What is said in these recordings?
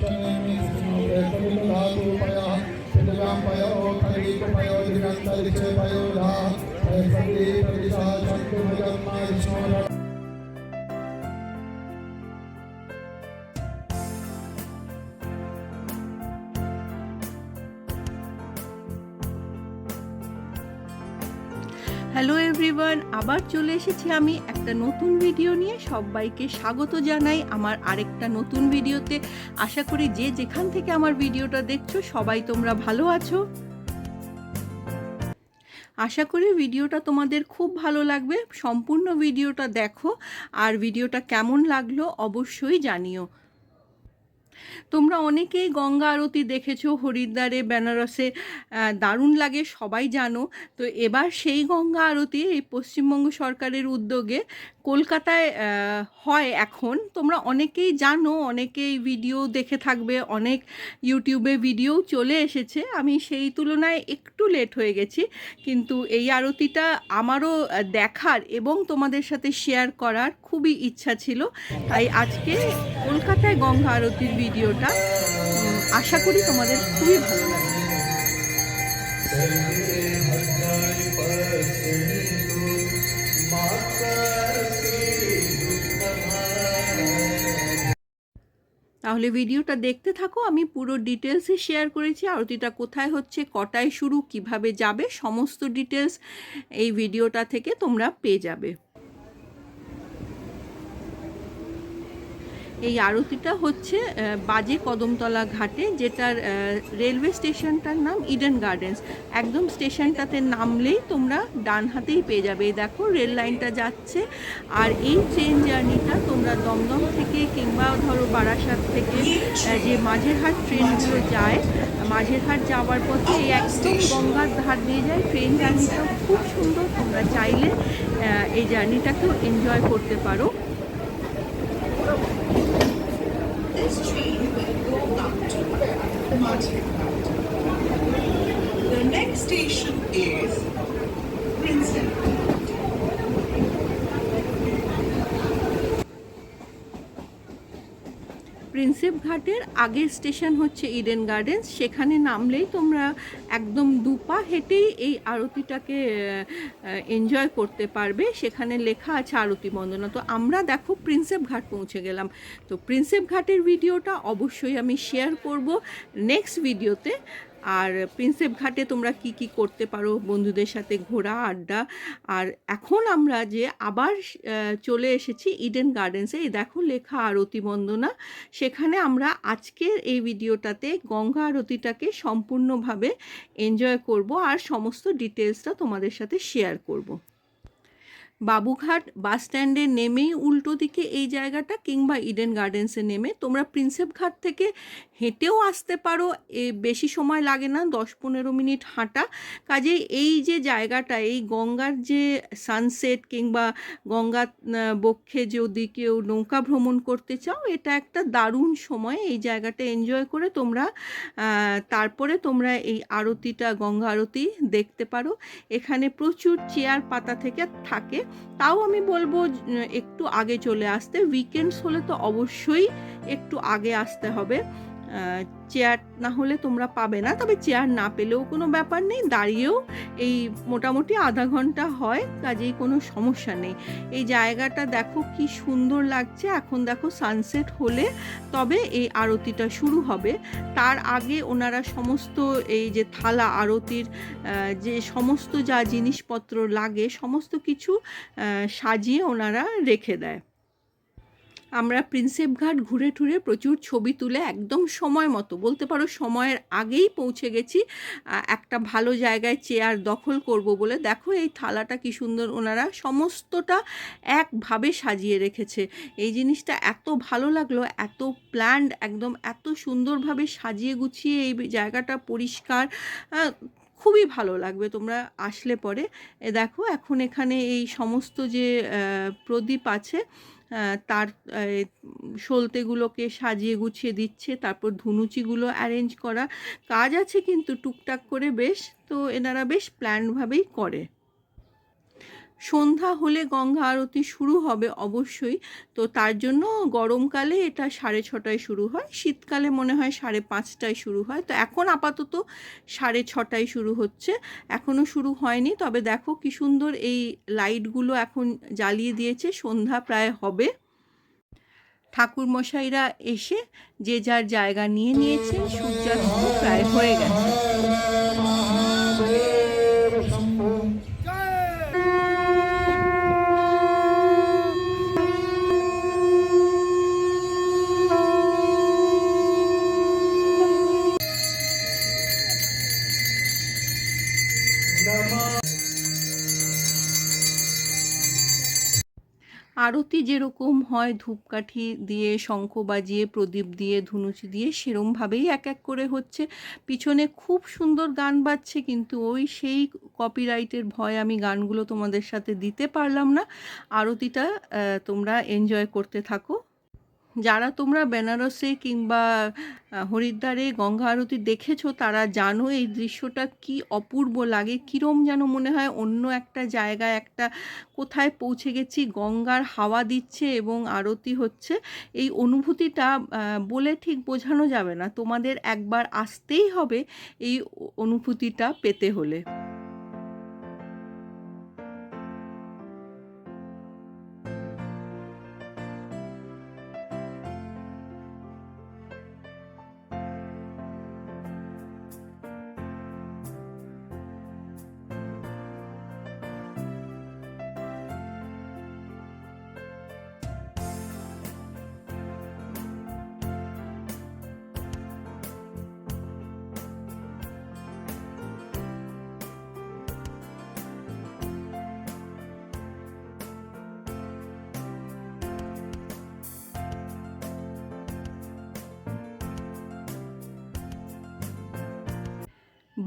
धा hello everyone আবার চলে এসেছি আমি একটা নতুন ভিডিও নিয়ে। সবাইকে স্বাগত জানাই আমার আরেকটা নতুন ভিডিওতে আশা করি যে যেখান থেকে আমার ভিডিওটা দেখছ, সবাই তোমরা ভালো আছো। আশা করি ভিডিওটা তোমাদের খুব ভালো লাগবে। সম্পূর্ণ ভিডিওটা দেখো। আর ভিডিওটা কেমন লাগল অবশ্যই জানিও। তোমরা অনেকেই গঙ্গা আরতি দেখেছ, হরিদ্বারে, বেনারসে দারুণ লাগে, সবাই জানো। তো এবার সেই গঙ্গা আরতি এই পশ্চিমবঙ্গ সরকারের উদ্যোগে কলকাতায় হয় এখন। তোমরা অনেকেই জানো, অনেকেই ভিডিও দেখে থাকবে, অনেক ইউটিউবে ভিডিও চলে এসেছে। আমি সেই তুলনায় একটু লেট হয়ে গেছি, কিন্তু এই আরতিটা আমারও দেখার এবং তোমাদের সাথে শেয়ার করার খুবই ইচ্ছা ছিল। তাই আজকে কলকাতায় গঙ্গা আরতির ভিডিওটা আশা করি তোমাদের খুবই ভালো লাগবে। তাহলে ভিডিওটা দেখতে থাকো, আমি পুরো ডিটেলসে শেয়ার করেছি, আরতিটা কোথায় হচ্ছে, কটায় শুরু, কীভাবে যাবে, সমস্ত ডিটেলস এই ভিডিওটা থেকে তোমরা পেয়ে যাবে। এই আরতিটা হচ্ছে বাজে কদমতলা ঘাটে, যেটার রেলওয়ে স্টেশনটার নাম ইডেন গার্ডেন্স একদম স্টেশনটাতে নামলেই তোমরা ডান হাতেই পেয়ে যাবে। এই দেখো, রেল লাইনটা যাচ্ছে, আর এই ট্রেন জার্নিটা তোমরা দমদম থেকে কিংবা ধরো বারাসাত থেকে যে মাঝেরহাট ট্রেনগুলো যায়, মাঝেরহাট যাওয়ার পথে এই একদম গঙ্গার ধার দিয়ে যায়। ট্রেন জার্নিটাও খুব সুন্দর, তোমরা চাইলে এই জার্নিটাকেও এনজয় করতে পারো। The next station is Prinsep ঘাটের আগের স্টেশন হচ্ছে ইডেন গার্ডেন্স সেখানে নামলেই তোমরা একদম দুপা হেঁটেই এই আরতিটাকে এনজয় করতে পারবে। সেখানে লেখা আছে আরতি বন্দনা। তো আমরা দেখো প্রিন্সেপ ঘাট পৌঁছে গেলাম। তো প্রিন্সেপ ঘাটের ভিডিওটা অবশ্যই আমি শেয়ার করব নেক্সট ভিডিওতে আর প্রিন্সেপ ঘাটে তোমরা কি কি করতে পারো? বন্ধুদের সাথে ঘোরা, আড্ডা। আর এখন আমরা যে আবার চলে এসেছি ইডেন গার্ডেন্সে এই দেখো লেখা আরতি বন্দনা। সেখানে আমরা আজকের এই ভিডিওটাতে গঙ্গা আরতিটাকে সম্পূর্ণভাবে এনজয় করব আর সমস্ত ডিটেলসটা তোমাদের সাথে শেয়ার করব। বাবুঘাট বাস স্ট্যান্ডে নেমেই উল্টো দিকে এই জায়গাটা কিংবা ইডেন গার্ডেন্সে নেমে তোমরা প্রিন্সেপ ঘাট থেকে হেঁটেও আসতে পারো। এ বেশি সময় লাগে না, দশ পনেরো মিনিট হাঁটা। কাজেই এই যে জায়গাটা, এই গঙ্গার যে সানসেট কিংবা গঙ্গা বক্ষে যদি কেউ নৌকা ভ্রমণ করতে চাও, এটা একটা দারুণ সময়। এই জায়গাটা এনজয় করে তোমরা তারপরে তোমরা এই আরতিটা, গঙ্গা আরতি দেখতে পারো। এখানে প্রচুর চেয়ার পাতা থেকে থাকে। তাও আমি বলব একটু আগে চলে আসতে উইকেন্ডস হলে তো অবশ্যই একটু আগে আসতে হবে। চেয়ার না হলে তোমরা পাবে না। তবে চেয়ার না পেলেও কোনো ব্যাপার নেই। দাঁড়িয়েও এই মোটামুটি আধা ঘণ্টা হয়, কাজেই কোনো সমস্যা নেই। এই জায়গাটা দেখো কি সুন্দর লাগছে। এখন দেখো সানসেট হলে তবে এই আরতিটা শুরু হবে। তার আগে ওনারা সমস্ত এই যে থালা আরতির যে সমস্ত যা জিনিসপত্র লাগে, সমস্ত কিছু সাজিয়ে ওনারা রেখে দেয়। আমরা প্রিন্সেপ ঘাট ঘুরে টুরে প্রচুর ছবি তুলে একদম সময় মতো, বলতে পারো সময়ের আগেই পৌঁছে গেছি একটা ভালো জায়গায় চেয়ার দখল করব বলে। দেখো এই থালাটা কি সুন্দর ওনারা সমস্তটা একভাবে সাজিয়ে রেখেছে। এই জিনিসটা এত ভালো লাগল, এত প্ল্যান্ড, একদম এত সুন্দরভাবে সাজিয়ে গুছিয়ে এই জায়গাটা পরিষ্কার খুবই ভালো লাগবে তোমরা আসলে পরে। দেখো এখন এখানে এই সমস্ত যে প্রদীপ আছে তার সলতেগুলোকে সাজিয়ে গুছিয়ে দিচ্ছে, তারপর ধুনুচিগুলো অ্যারেঞ্জ করা। কাজ আছে কিন্তু টুকটাক করে বেশ, তো এনারা বেশ প্ল্যানভাবেই করে। সন্ধ্যা হলে গঙ্গা আরতি শুরু হবে অবশ্যই। তো তার জন্য গরমকালে এটা সাড়ে ছটায় শুরু হয়, শীতকালে মনে হয় সাড়ে পাঁচটায় শুরু হয়। তো এখন আপাতত সাড়ে ছটায় শুরু হচ্ছে এখনও শুরু হয়নি। তবে দেখো কি সুন্দর এই লাইটগুলো এখন জ্বালিয়ে দিয়েছে, সন্ধ্যা প্রায় হবে। ঠাকুরমশাইরা এসে যে যার জায়গা নিয়ে নিয়েছেন সূর্যাস্ত প্রায় হয়ে গেছে। আরতি যেরকম হয়, ধূপকাঠি দিয়ে, শঙ্খ বাজিয়ে, প্রদীপ দিয়ে, ধুনুচি দিয়ে, সেরমভাবেই এক এক করে হচ্ছে। পিছনে খুব সুন্দর গান বাজছে, কিন্তু ওই সেই কপিরাইটের ভয় আমি গানগুলো তোমাদের সাথে দিতে পারলাম না। আরতিটা তোমরা এনজয় করতে থাকো। যারা তোমরা বেনারসে কিংবা হরিদ্বারে গঙ্গা আরতি দেখেছ, তারা জানো এই দৃশ্যটা কি অপূর্ব লাগে। কিরম যেন মনে হয় অন্য একটা জায়গায় একটা, কোথায় পৌঁছে গেছি, গঙ্গার হাওয়া দিচ্ছে এবং আরতি হচ্ছে। এই অনুভূতিটা বলে ঠিক বোঝানো যাবে না। তোমাদের একবার আসতেই হবে এই অনুভূতিটা পেতে হলে।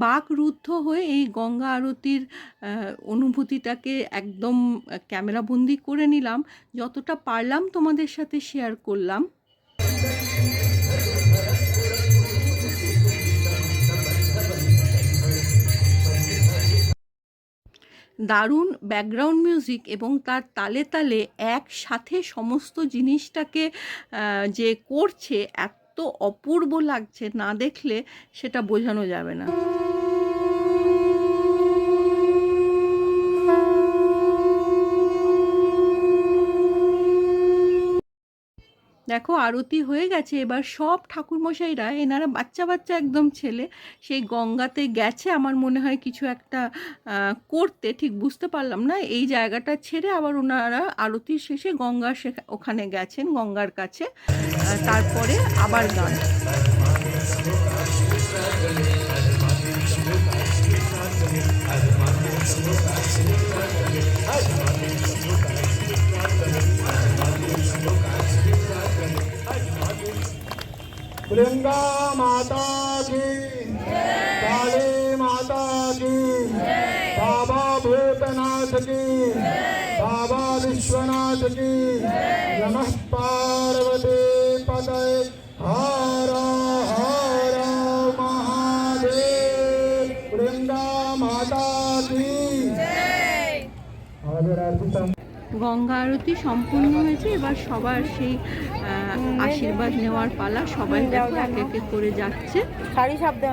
বাকরুদ্ধ হয়ে এই গঙ্গা আরতির অনুভূতিটাকে একদম ক্যামেরাবন্দি করে নিলাম। যতটা পারলাম তোমাদের সাথে শেয়ার করলাম। দারুণ ব্যাকগ্রাউন্ড মিউজিক এবং তার তালে তালে একসাথে সমস্ত জিনিসটাকে যে করছে, এত অপূর্ব লাগছে না দেখলে সেটা বোঝানো যাবে না। দেখো আরতি হয়ে গেছে, এবার সব ঠাকুরমশাইরা, এনারা বাচ্চা বাচ্চা একদম ছেলে, সেই গঙ্গাতে গেছে আমার মনে হয় কিছু একটা করতে, ঠিক বুঝতে পারলাম না, এই জায়গাটা ছেড়ে আবার ওনারা আরতির শেষে গঙ্গা ওখানে গেছেন, গঙ্গার কাছে তারপরে আবার গান लिंगा माता की काली माता की बाबा भूतनाथ की बाबा विश्वनाथ की नमः पार्वती पते हर हर महादेव। लिंगा माता की গঙ্গা আরতি সম্পূর্ণ হয়েছে। এবার সবার সেই আশীর্বাদ নেওয়ার পালা সবাই দেখো এক একে করে যাচ্ছে। শাড়ি সাপ না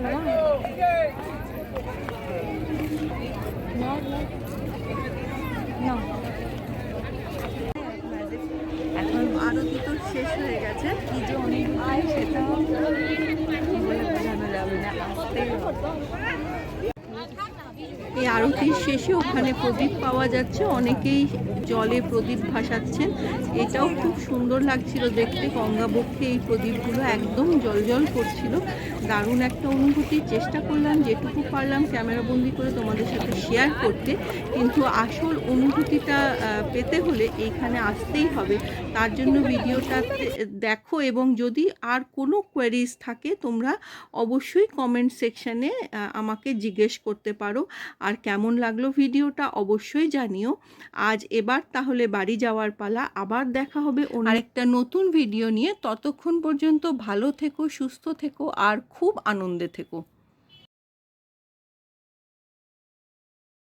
না এখন আরতি তো শেষ হয়ে গেছে। কি যে অনেক সেটা বলে বোঝানো যাবে না আসতেই এই আরতির শেষে ওখানে প্রদীপ পাওয়া যাচ্ছে অনেকেই জলে প্রদীপ ভাসাচ্ছেন। এটাও খুব সুন্দর লাগছিল দেখতে। গঙ্গাবক্ষে এই প্রদীপগুলো একদম জলজল করছিল। দারুণ একটা অনুভূতি। চেষ্টা করলাম যেটুকু পারলাম ক্যামেরাবন্দি করে তোমাদের সাথে শেয়ার করতে। কিন্তু আসল অনুভূতিটা পেতে হলে এইখানে আসতেই হবে। তার জন্য ভিডিওটা দেখো এবং যদি আর কোনো কোয়ারিজ থাকে, তোমরা অবশ্যই কমেন্ট সেকশানে আমাকে জিজ্ঞেস করতে পারো। আর কেমন লাগল ভিডিওটা অবশ্যই জানিও। আজ এবার তাহলে বাড়ি যাওয়ার পালা, আবার দেখা হবে আরেকটা নতুন ভিডিও নিয়ে। ততক্ষণ পর্যন্ত ভালো থেকো, সুস্থ থেকো, আর খুব আনন্দে থেকো।